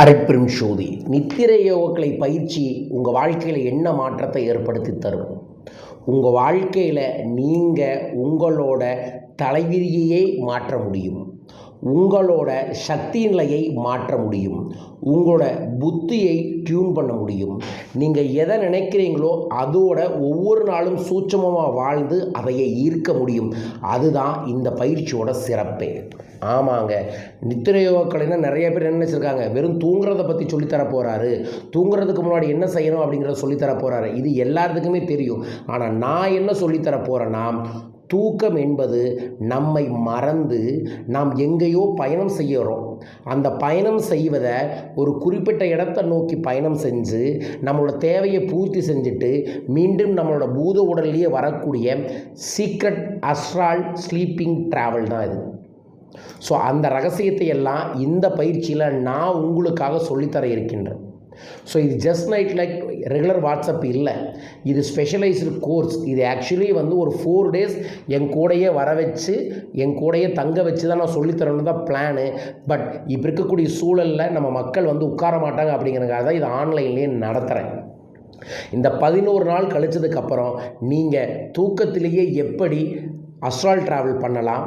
அரைப்பெரும் சோதி. நித்திரை யோகக்கலை பயிற்சி உங்கள் வாழ்க்கையில் என்ன மாற்றத்தை ஏற்படுத்தி தரும்? உங்கள் வாழ்க்கையில் நீங்கள் உங்களோட தலைவிதியையே மாற்ற முடியும். உங்களோட சக்தி நிலையை மாற்ற முடியும். உங்களோட புத்தியை டியூன் பண்ண முடியும். நீங்கள் எதை நினைக்கிறீங்களோ அதோட ஒவ்வொரு நாளும் சூட்சமமாக வாழ்ந்து அதையே ஈர்க்க முடியும். அதுதான் இந்த பயிற்சியோட சிறப்பே. ஆமாங்க. நித்திரை யோகக்கலைன்னா நிறைய பேர் என்ன நினச்சிருக்காங்க? வெறும் தூங்குறத பற்றி சொல்லித்தர போகிறாரு தூங்குறதுக்கு முன்னாடி என்ன செய்யணும் அப்படிங்கிறத சொல்லித்தர போகிறாரு இது எல்லாத்துக்குமே தெரியும். ஆனால் நான் என்ன சொல்லித்தர போகிறேன்னா தூக்கம் என்பது நம்மை மறந்து நாம் எங்கேயோ பயணம் செய்கிறோம். அந்த பயணம் செய்வதை ஒரு குறிப்பிட்ட இடத்தை நோக்கி பயணம் செஞ்சு நம்மளோட தேவையை பூர்த்தி செஞ்சுட்டு மீண்டும் நம்மளோட பூத உடல்லையே வரக்கூடிய சீக்ரெட் அஸ்ட்ரால் ஸ்லீப்பிங் ட்ராவல் தான் இது. ஸோ அந்த ரகசியத்தை எல்லாம் இந்த பயிற்சியில் நான் உங்களுக்காக சொல்லித்தர இருக்கின்றேன். ஸோ இது just night like regular WhatsApp இல்லை. இது ஸ்பெஷலைஸ்டு கோர்ஸ் இது ஆக்சுவலி வந்து ஒரு ஃபோர் டேஸ் என் கூடயே வர வச்சு என் கூடையே தங்க வச்சு தான் நான் சொல்லித்தரணும் தான் பிளானு பட் இப்போ இருக்கக்கூடிய சூழலில் நம்ம மக்கள் வந்து உட்கார மாட்டாங்க அப்படிங்கிறக்காக தான் இது ஆன்லைன்லேயே நடத்துகிறேன் இந்த பதினோரு நாள் கழிச்சதுக்கப்புறம் நீங்கள் தூக்கத்திலேயே எப்படி அஸ்ட்ரால் ட்ராவல் பண்ணலாம்?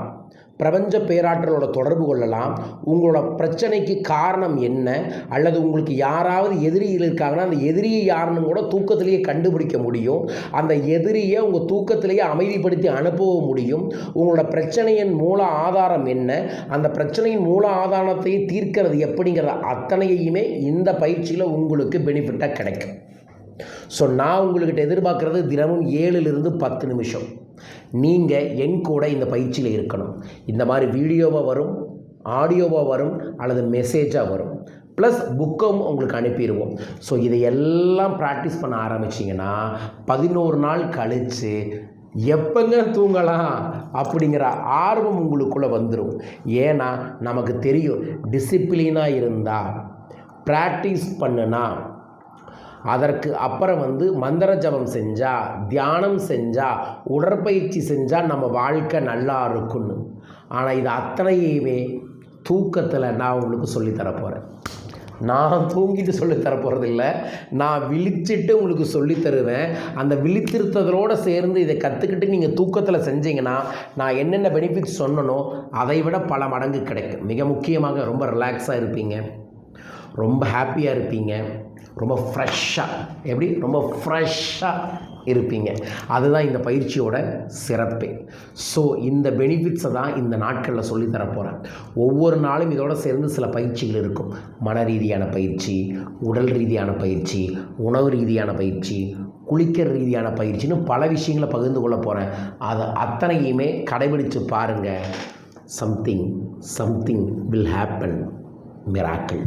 பிரபஞ்ச பேராற்றலோட தொடர்பு கொள்ளலாம். உங்களோட பிரச்சனைக்கு காரணம் என்ன? அல்லது உங்களுக்கு யாராவது எதிரியில் இருக்காங்கன்னா அந்த எதிரியை யாருன்னு கூட தூக்கத்திலேயே கண்டுபிடிக்க முடியும். அந்த எதிரியை உங்கள் தூக்கத்திலேயே அமைதிப்படுத்தி அனுப்பவும் முடியும். உங்களோட பிரச்சனையின் மூல ஆதாரம் என்ன? அந்த பிரச்சனையின் மூல ஆதாரத்தை தீர்க்கிறது எப்படிங்கிற அத்தனையுமே இந்த பயிற்சியில் உங்களுக்கு பெனிஃபிட்டாக கிடைக்கும். ஸோ நான் உங்கள்கிட்ட எதிர்பார்க்குறது தினமும் ஏழுலேருந்து பத்து நிமிஷம். நீங்கள் என் கூட இந்த பயிற்சியில் இருக்கணும். இந்த மாதிரி வீடியோவாக வரும் ஆடியோவாக வரும் அல்லது மெசேஜாக வரும். ப்ளஸ் புக்கும் உங்களுக்கு அனுப்பிடுவோம் ஸோ இதையெல்லாம் ப்ராக்டிஸ் பண்ண ஆரம்பிச்சிங்கன்னா பதினோரு நாள் கழித்து எப்பங்க தூங்கலாம் அப்படிங்கிற ஆர்வம் உங்களுக்குள்ளே வந்துடும் ஏன்னா நமக்கு தெரியும் டிசிப்ளினாக இருந்தால் ப்ராக்டிஸ் பண்ணுனா அதற்கு அப்புறம் வந்து மந்திர ஜபம் செஞ்சால் தியானம் செஞ்சால் உடற்பயிற்சி செஞ்சால் நம்ம வாழ்க்கை நல்லா இருக்குன்னு. ஆனால் இது அத்தனையுமே தூக்கத்தில் நான் உங்களுக்கு சொல்லித்தரப்போகிறேன் நான் தூங்கிட்டு சொல்லித்தர இல்லை நான் விழிச்சிட்டு உங்களுக்கு சொல்லித் தருவேன். அந்த விழித்திருத்ததோடு சேர்ந்து இதை கற்றுக்கிட்டு நீங்கள் தூக்கத்தில் செஞ்சீங்கன்னா நான் என்னென்ன பெனிஃபிட்ஸ் சொன்னனோ அதை விட பல மடங்கு கிடைக்கும். மிக முக்கியமாக ரொம்ப ரிலாக்ஸாக இருப்பீங்க. ரொம்ப ஹாப்பியாக இருப்பீங்க. ரொம்ப ஃப்ரெஷ்ஷாக எப்படி? ரொம்ப ஃப்ரெஷ்ஷாக இருப்பீங்க. அதுதான் இந்த பயிற்சியோட சிறப்பு. ஸோ இந்த பெனிஃபிட்ஸை தான் இந்த நாட்களில் சொல்லித்தர போகிறேன் ஒவ்வொரு நாளும் இதோடு சேர்ந்து சில பயிற்சிகள் இருக்கும். மன ரீதியான பயிற்சி உடல் ரீதியான பயிற்சி உணவு ரீதியான பயிற்சி குளிக்கிற ரீதியான பயிற்சின்னு பல விஷயங்களை பகிர்ந்து கொள்ள போகிறேன் அதை அத்தனையுமே கடைபிடித்து பாருங்கள் something something will happen miracle.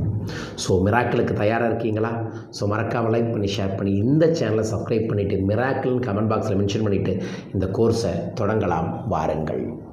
So மிராக்கிளுக்கு தயாராக இருக்கீங்களா? ஸோ மறக்காமல் லைக் பண்ணி ஷேர் பண்ணி இந்த சேனலை சப்ஸ்கிரைப் பண்ணிவிட்டு மிராக்கிள்னு கமெண்ட் பாக்ஸில் மென்ஷன் பண்ணிவிட்டு இந்த கோர்ஸை தொடங்கலாம். வாருங்கள்.